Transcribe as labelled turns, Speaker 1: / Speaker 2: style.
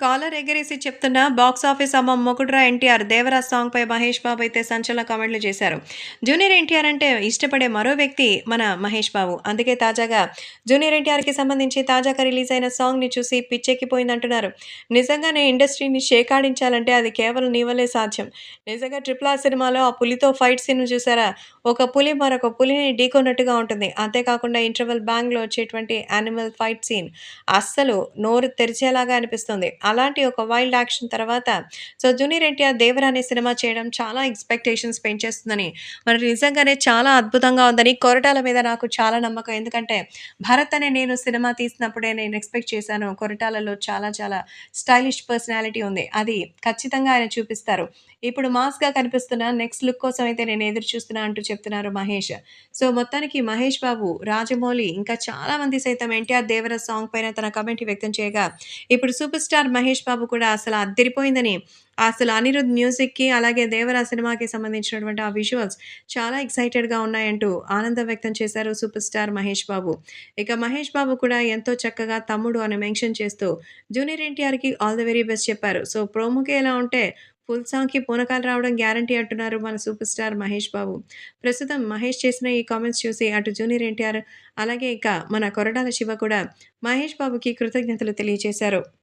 Speaker 1: Caller ఎగరేసి చెప్తున్న box office అమ్మ మొగుడురా ఎన్టీఆర్ దేవరాజ్ సాంగ్పై మహేష్ బాబు అయితే సంచలన కామెంట్లు చేశారు. జూనియర్ ఎన్టీఆర్ అంటే ఇష్టపడే మరో వ్యక్తి మన మహేష్ బాబు. అందుకే తాజాగా జూనియర్ ఎన్టీఆర్కి సంబంధించి తాజాగా రిలీజ్ అయిన సాంగ్ని చూసి పిచ్చెక్కిపోయిందంటున్నారు. నిజంగానే ఇండస్ట్రీని షేకాడించాలంటే అది కేవలం నీవలే సాధ్యం. నిజంగా ట్రిపుల్ ఆర్ సినిమాలో ఆ పులితో ఫైట్ సీన్ చూసారా? ఒక పులి మరొక పులిని ఢీకొన్నట్టుగా ఉంటుంది. అంతేకాకుండా ఇంటర్వెల్ బ్యాంగ్లో వచ్చేటువంటి యానిమల్ ఫైట్ సీన్ అస్సలు నోరు తెరిచేలాగా అనిపిస్తుంది. అలాంటి ఒక వైల్డ్ యాక్షన్ తర్వాత సో జూనియర్ ఎన్టీఆర్ దేవర అనే సినిమా చేయడం చాలా ఎక్స్పెక్టేషన్స్ పెంచేస్తుందని. మరి నిజంగానే చాలా అద్భుతంగా ఉందని కొరటాల మీద నాకు చాలా నమ్మకం. ఎందుకంటే భరత్ అనే నేను సినిమా తీసినప్పుడే నేను ఎక్స్పెక్ట్ చేశాను. కొరటాలలో చాలా చాలా స్టైలిష్ పర్సనాలిటీ ఉంది. అది ఖచ్చితంగా ఆయన చూపిస్తారు. ఇప్పుడు మాస్గా కనిపిస్తున్న నెక్స్ట్ లుక్ కోసం అయితే నేను ఎదురు చూస్తున్నా అంటూ చెప్తున్నారు మహేష్. సో మొత్తానికి మహేష్ బాబు రాజమౌళి ఇంకా చాలా మంది సైతం ఎన్టీఆర్ దేవర సాంగ్ పైన తన కమెంట్ వ్యక్తం చేయగా ఇప్పుడు సూపర్ స్టార్ మహేష్ బాబు కూడా అసలు అద్దరిపోయిందని అసలు అనిరుద్ మ్యూజిక్కి అలాగే దేవరా సినిమాకి సంబంధించినటువంటి ఆ విజువల్స్ చాలా ఎక్సైటెడ్గా ఉన్నాయంటూ ఆనందం వ్యక్తం చేశారు సూపర్ స్టార్ మహేష్ బాబు. ఇక మహేష్ బాబు కూడా ఎంతో చక్కగా తమ్ముడు అని మెన్షన్ చేస్తూ జూనియర్ ఎన్టీఆర్కి ఆల్ ద వెరీ బెస్ట్ చెప్పారు. సో ప్రోమోకి ఎలా ఉంటే ఫుల్ సాంగ్కి పూనకాలు రావడం గ్యారంటీ అంటున్నారు మన సూపర్ స్టార్ మహేష్ బాబు. ప్రస్తుతం మహేష్ చేసిన ఈ కామెంట్స్ చూసి అటు జూనియర్ ఎన్టీఆర్ అలాగే ఇక మన కొరడాల శివ కూడా మహేష్ బాబుకి కృతజ్ఞతలు తెలియజేశారు